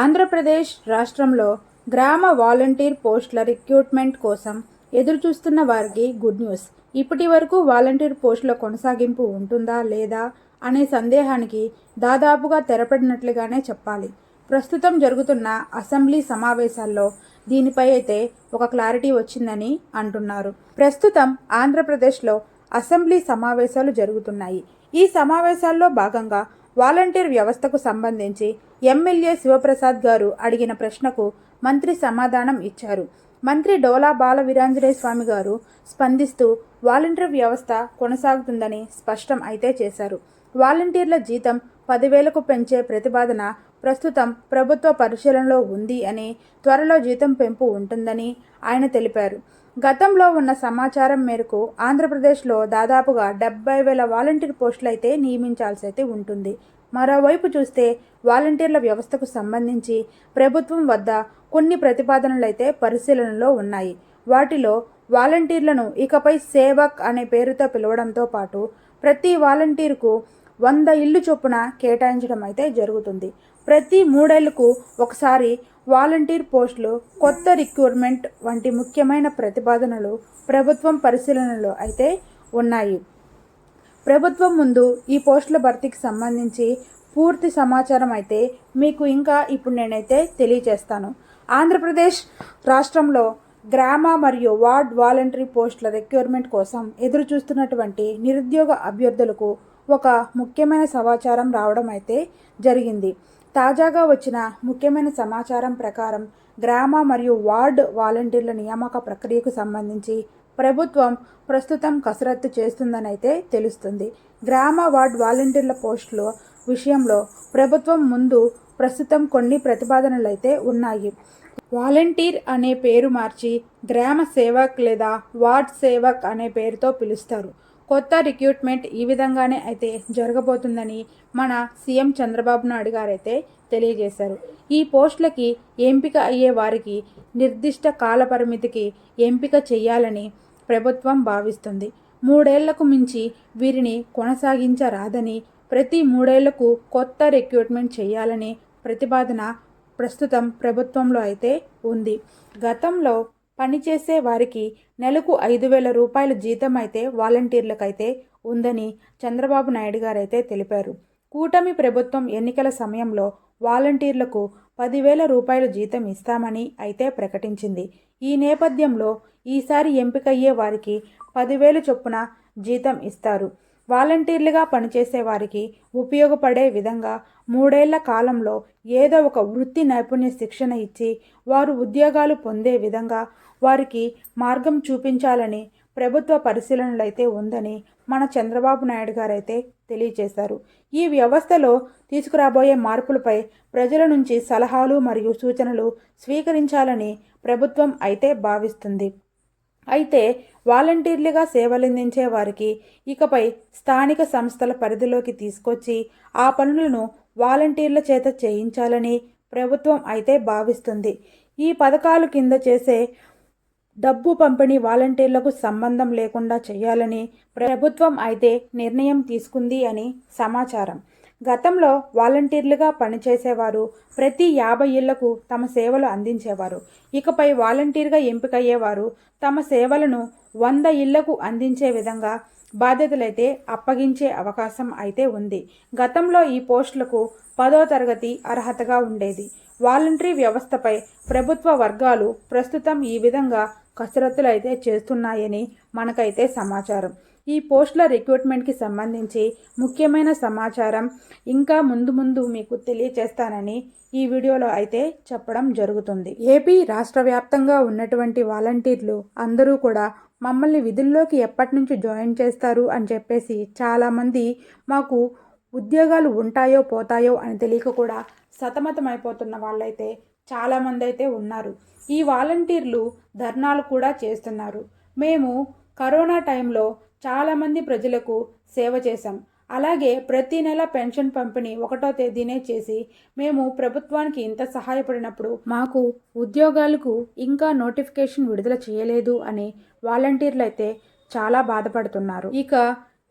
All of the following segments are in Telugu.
ఆంధ్రప్రదేశ్ రాష్ట్రంలో గ్రామ వాలంటీర్ పోస్టుల రిక్రూట్మెంట్ కోసం ఎదురుచూస్తున్న వారికి గుడ్ న్యూస్. ఇప్పటి వరకు వాలంటీర్ పోస్టుల కొనసాగింపు ఉంటుందా లేదా అనే సందేహానికి దాదాపుగా తెరపడినట్లుగానే చెప్పాలి. ప్రస్తుతం జరుగుతున్న అసెంబ్లీ సమావేశాల్లో దీనిపై అయితే ఒక క్లారిటీ వచ్చిందని అంటున్నారు. ప్రస్తుతం ఆంధ్రప్రదేశ్లో అసెంబ్లీ సమావేశాలు జరుగుతున్నాయి. ఈ సమావేశాల్లో భాగంగా వాలంటీర్ వ్యవస్థకు సంబంధించి ఎమ్మెల్యే శివప్రసాద్ గారు అడిగిన ప్రశ్నకు మంత్రి సమాధానం ఇచ్చారు. మంత్రి డోలా బాల వీరాంజనేయ స్వామి గారు స్పందిస్తూ వాలంటీర్ వ్యవస్థ కొనసాగుతుందని స్పష్టం అయితే చేశారు. వాలంటీర్ల జీతం పదివేలకు పెంచే ప్రతిపాదన ప్రస్తుతం ప్రభుత్వ పరిశీలనలో ఉంది అని త్వరలో జీతం పెంపు ఉంటుందని ఆయన తెలిపారు. గతంలో ఉన్న సమాచారం మేరకు ఆంధ్రప్రదేశ్లో దాదాపుగా డెబ్బై వేల వాలంటీర్ పోస్టులు అయితే నియమించాల్సి అయితే ఉంటుంది. మరోవైపు చూస్తే వాలంటీర్ల వ్యవస్థకు సంబంధించి ప్రభుత్వం వద్ద కొన్ని ప్రతిపాదనలు అయితే పరిశీలనలో ఉన్నాయి. వాటిలో వాలంటీర్లను ఇకపై సేవక్ అనే పేరుతో పిలవడంతో పాటు ప్రతి వాలంటీర్కు వంద ఇల్లు చొప్పున కేటాయించడం అయితే జరుగుతుంది. ప్రతి మూడేళ్ళకు ఒకసారి వాలంటీర్ పోస్టులు కొత్త రిక్రూట్మెంట్ వంటి ముఖ్యమైన ప్రతిపాదనలు ప్రభుత్వం పరిశీలనలో అయితే ఉన్నాయి. ప్రభుత్వం ముందు ఈ పోస్టుల భర్తీకి సంబంధించి పూర్తి సమాచారం అయితే మీకు ఇంకా ఇప్పుడు నేనైతే తెలియజేస్తాను. ఆంధ్రప్రదేశ్ రాష్ట్రంలో గ్రామ మరియు వార్డ్ వాలంటరీ పోస్టుల రిక్యూర్మెంట్ కోసం ఎదురు చూస్తున్నటువంటి నిరుద్యోగ అభ్యర్థులకు ఒక ముఖ్యమైన సమాచారం రావడం అయితే జరిగింది. తాజాగా వచ్చిన ముఖ్యమైన సమాచారం ప్రకారం గ్రామ మరియు వార్డ్ వాలంటీర్ల నియామక ప్రక్రియకు సంబంధించి ప్రభుత్వం ప్రస్తుతం కసరత్తు చేస్తుందనైతే తెలుస్తుంది. గ్రామ వార్డ్ వాలంటీర్ల పోస్టుల విషయంలో ప్రభుత్వం ముందు ప్రస్తుతం కొన్ని ప్రతిపాదనలు అయితే ఉన్నాయి. వాలంటీర్ అనే పేరు మార్చి గ్రామ సేవక్ లేదా వార్డ్ సేవక్ అనే పేరుతో పిలుస్తారు. కొత్త రిక్రూట్మెంట్ ఈ విధంగానే అయితే జరగబోతుందని మన సీఎం చంద్రబాబు నాయుడు గారైతే తెలియజేశారు. ఈ పోస్టులకి ఎంపిక అయ్యే వారికి నిర్దిష్ట కాల పరిమితికి ఎంపిక చేయాలని ప్రభుత్వం భావిస్తుంది. మూడేళ్ళకు మించి వీరిని కొనసాగించరాదని ప్రతి మూడేళ్ళకు కొత్త రిక్రూట్మెంట్ చేయాలని ప్రతిపాదన ప్రస్తుతం ప్రభుత్వంలో అయితే ఉంది. గతంలో పనిచేసే వారికి నెలకు ఐదు వేల రూపాయల జీతం అయితే వాలంటీర్లకైతే ఉందని చంద్రబాబు నాయుడు గారైతే తెలిపారు. కూటమి ప్రభుత్వం ఎన్నికల సమయంలో వాలంటీర్లకు పదివేల రూపాయల జీతం ఇస్తామని అయితే ప్రకటించింది. ఈ నేపథ్యంలో ఈసారి ఎంపికయ్యే వారికి పదివేలు చొప్పున జీతం ఇస్తారు. వాలంటీర్లుగా పనిచేసే వారికి ఉపయోగపడే విధంగా మూడేళ్ళ కాలంలో ఏదో ఒక వృత్తి నైపుణ్య శిక్షణ ఇచ్చి వారు ఉద్యోగాలు పొందే విధంగా వారికి మార్గం చూపించాలని ప్రభుత్వ పరిశీలనలు అయితే ఉందని మన చంద్రబాబు నాయుడు గారైతే తెలియజేశారు. ఈ వ్యవస్థలో తీసుకురాబోయే మార్పులపై ప్రజల నుంచి సలహాలు మరియు సూచనలు స్వీకరించాలని ప్రభుత్వం అయితే భావిస్తుంది. అయితే వాలంటీర్లుగా సేవలందించే వారికి ఇకపై స్థానిక సంస్థల పరిధిలోకి తీసుకొచ్చి ఆ పనులను వాలంటీర్ల చేత చేయించాలని ప్రభుత్వం అయితే భావిస్తుంది. ఈ పథకాలు కింద చేసే డబ్బు పంపిణీ వాలంటీర్లకు సంబంధం లేకుండా చేయాలని ప్రభుత్వం అయితే నిర్ణయం తీసుకుంది అని సమాచారం. గతంలో వాలంటీర్లుగా పనిచేసేవారు ప్రతి యాభై ఇళ్ళకు తమ సేవలు అందించేవారు. ఇకపై వాలంటీర్గా ఎంపికయ్యేవారు తమ సేవలను వంద ఇళ్ళకు అందించే విధంగా బాధ్యతలైతే అప్పగించే అవకాశం అయితే ఉంది. గతంలో ఈ పోస్టులకు పదో తరగతి అర్హతగా ఉండేది. వాలంటరీ వ్యవస్థపై ప్రభుత్వ వర్గాలు ప్రస్తుతం ఈ విధంగా కసరత్తులు అయితే చేస్తున్నాయని మనకైతే సమాచారం. ఈ పోస్టుల రిక్రూట్మెంట్కి సంబంధించి ముఖ్యమైన సమాచారం ఇంకా ముందు ముందు మీకు తెలియచేస్తానని ఈ వీడియోలో అయితే చెప్పడం జరుగుతుంది. ఏపీ రాష్ట్ర వ్యాప్తంగా ఉన్నటువంటి వాలంటీర్లు అందరూ కూడా మమ్మల్ని విధుల్లోకి ఎప్పటి నుంచి జాయిన్ చేస్తారు అని చెప్పేసి చాలామంది మాకు ఉద్యోగాలు ఉంటాయో పోతాయో అని తెలియక కూడా సతమతమైపోతున్న వాళ్ళైతే చాలామంది అయితే ఉన్నారు. ఈ వాలంటీర్లు ధర్నాలు కూడా చేస్తున్నారు. మేము కరోనా టైంలో చాలామంది ప్రజలకు సేవ చేశాం. అలాగే ప్రతి నెల పెన్షన్ పంపిణీ ఒకటో తేదీనే చేసి మేము ప్రభుత్వానికి ఇంత సహాయపడినప్పుడు మాకు ఉద్యోగాలకు ఇంకా నోటిఫికేషన్ విడుదల చేయలేదు అని వాలంటీర్లు అయితే చాలా బాధపడుతున్నారు. ఇక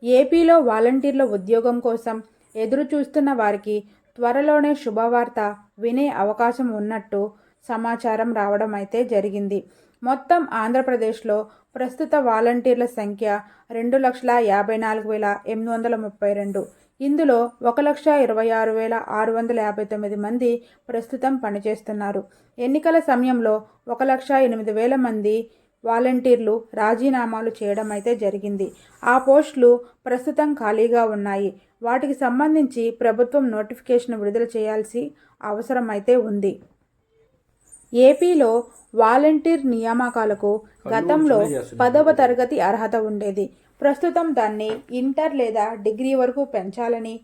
ఏపీలో వాలంటీర్ల ఉద్యోగం కోసం ఎదురు చూస్తున్న వారికి త్వరలోనే శుభవార్త వినే అవకాశం ఉన్నట్టు సమాచారం రావడం అయితే జరిగింది. మొత్తం ఆంధ్రప్రదేశ్లో ప్రస్తుత వాలంటీర్ల సంఖ్య రెండు లక్షల యాభై నాలుగు వేల ఎనిమిది వందల ముప్పై రెండు. ఇందులో ఒక లక్ష ఇరవై ఆరు వేల ఆరు వందల యాభై తొమ్మిది మంది ప్రస్తుతం పనిచేస్తున్నారు. ఎన్నికల సమయంలో ఒక లక్ష ఎనిమిది వేల మంది వాలంటీర్లు రాజీనామాలు చేయడం అయితే జరిగింది. ఆ పోస్టులు ప్రస్తుతం ఖాళీగా ఉన్నాయి. వాటికి సంబంధించి ప్రభుత్వం నోటిఫికేషన్ విడుదల చేయాల్సి అవసరం అయితే ఉంది. ఏపీలో వాలంటీర్ నియామకాలకు గతంలో పదవ తరగతి అర్హత ఉండేది. ప్రస్తుతం దాన్ని ఇంటర్ లేదా డిగ్రీ వరకు పెంచాలని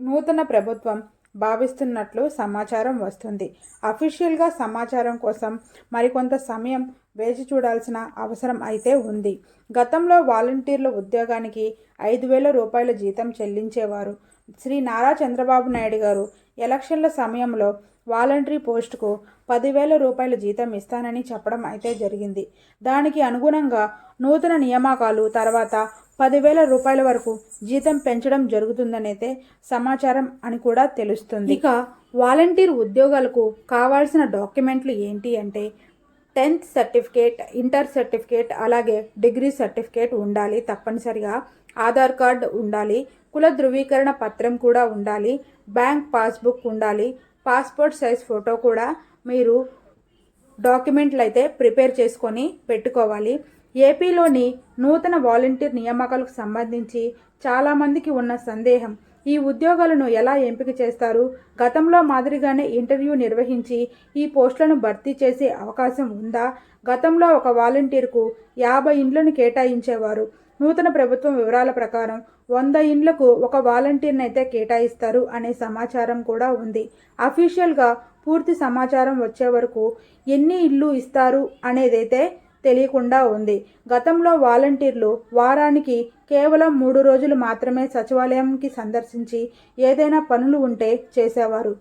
నూతన ప్రభుత్వం భావిస్తున్నట్లు సమాచారం వస్తుంది. అఫీషియల్గా సమాచారం కోసం మరికొంత సమయం వేచి చూడాల్సిన అవసరం అయితే ఉంది. గతంలో వాలంటీర్ల ఉద్యోగానికి ఐదు వేల రూపాయల జీతం చెల్లించేవారు. శ్రీ నారా చంద్రబాబు నాయుడు గారు ఎలక్షన్ల సమయంలో వాలంటరీ పోస్టుకు పదివేల రూపాయల జీతం ఇస్తానని చెప్పడం అయితే జరిగింది. దానికి అనుగుణంగా నూతన నియామకాలు తర్వాత పదివేల రూపాయల వరకు జీతం పెంచడం జరుగుతుందనైతే సమాచారం అని కూడా తెలుస్తుంది. ఇక వాలంటీర్ ఉద్యోగాలకు కావాల్సిన డాక్యుమెంట్లు ఏంటి అంటే టెన్త్ సర్టిఫికేట్ ఇంటర్ సర్టిఫికేట్ అలాగే డిగ్రీ సర్టిఫికేట్ ఉండాలి తప్పనిసరిగా ఆధార్ కార్డ్ ఉండాలి కుల ధృవీకరణ పత్రం కూడా ఉండాలి బ్యాంక్ పాస్బుక్ ఉండాలి పాస్పోర్ట్ సైజ్ ఫోటో కూడా మీరు డాక్యుమెంట్లు అయితే ప్రిపేర్ చేసుకొని పెట్టుకోవాలి. ఏపీలోని నూతన వాలంటీర్ నియామకాలకు సంబంధించి చాలామందికి ఉన్న సందేహం ఈ ఉద్యోగాలను ఎలా ఎంపిక చేస్తారు? గతంలో మాదిరిగానే ఇంటర్వ్యూ నిర్వహించి ఈ పోస్టులను భర్తీ చేసే అవకాశం ఉందా? గతంలో ఒక వాలంటీర్కు యాభై ఇండ్లను కేటాయించేవారు. నూతన ప్రభుత్వం వివరాల ప్రకారం వంద ఇండ్లకు ఒక వాలంటీర్ని అయితే కేటాయిస్తారు అనే సమాచారం కూడా ఉంది. అఫీషియల్గా పూర్తి సమాచారం వచ్చే వరకు ఎన్ని ఇళ్ళు ఇస్తారు అనేదైతే తెలియకుండా ఉంది. గతంలో వాలంటీర్లు వారానికి కేవలం మూడు రోజులు మాత్రమే సచివాలయంకి సందర్శించి ఏదైనా పనులు ఉంటే చేసేవారు.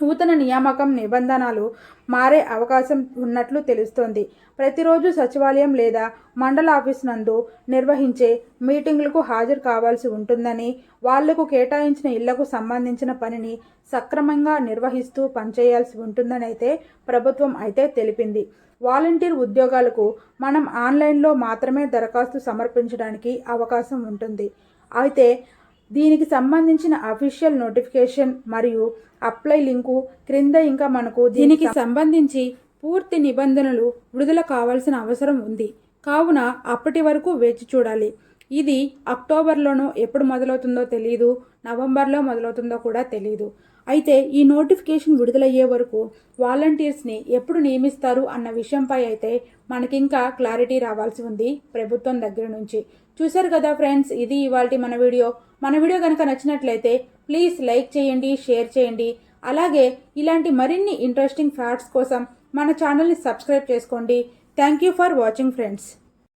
నూతన నియామకం నిబంధనలు మారే అవకాశం ఉన్నట్లు తెలుస్తోంది. ప్రతిరోజు సచివాలయం లేదా మండల ఆఫీస్ నందు నిర్వహించే మీటింగులకు హాజరు కావాల్సి ఉంటుందని వాళ్ళకు కేటాయించిన ఇళ్ళకు సంబంధించిన పనిని సక్రమంగా నిర్వహిస్తూ పనిచేయాల్సి ఉంటుందని అయితే ప్రభుత్వం అయితే తెలిపింది. వాలంటీర్ ఉద్యోగాలకు మనం ఆన్లైన్లో మాత్రమే దరఖాస్తు సమర్పించడానికి అవకాశం ఉంటుంది. అయితే దీనికి సంబంధించిన అఫీషియల్ నోటిఫికేషన్ మరియు అప్లై లింకు క్రింద ఇంకా మనకు దీనికి సంబంధించి పూర్తి నిబంధనలు విడుదల కావాల్సిన అవసరం ఉంది. కావున అప్పటి వరకు వేచి చూడాలి. ఇది అక్టోబర్లోనో ఎప్పుడు మొదలవుతుందో తెలియదు నవంబర్లో మొదలవుతుందో కూడా తెలియదు అయితే ఈ నోటిఫికేషన్ విడుదలయ్యే వరకు వాలంటీర్స్ని ఎప్పుడు నియమిస్తారు అన్న విషయంపై అయితే మనకింకా క్లారిటీ రావాల్సి ఉంది ప్రభుత్వం దగ్గర నుంచి. చూశారు కదా ఫ్రెండ్స్ ఇది ఇవాళ మన వీడియో. మన వీడియో కనుక నచ్చినట్లయితే ప్లీజ్ లైక్ చేయండి షేర్ చేయండి. అలాగే ఇలాంటి మరిన్ని ఇంట్రెస్టింగ్ ఫ్యాక్ట్స్ కోసం మన ఛానల్ని సబ్స్క్రైబ్ చేసుకోండి. Thank you for watching friends.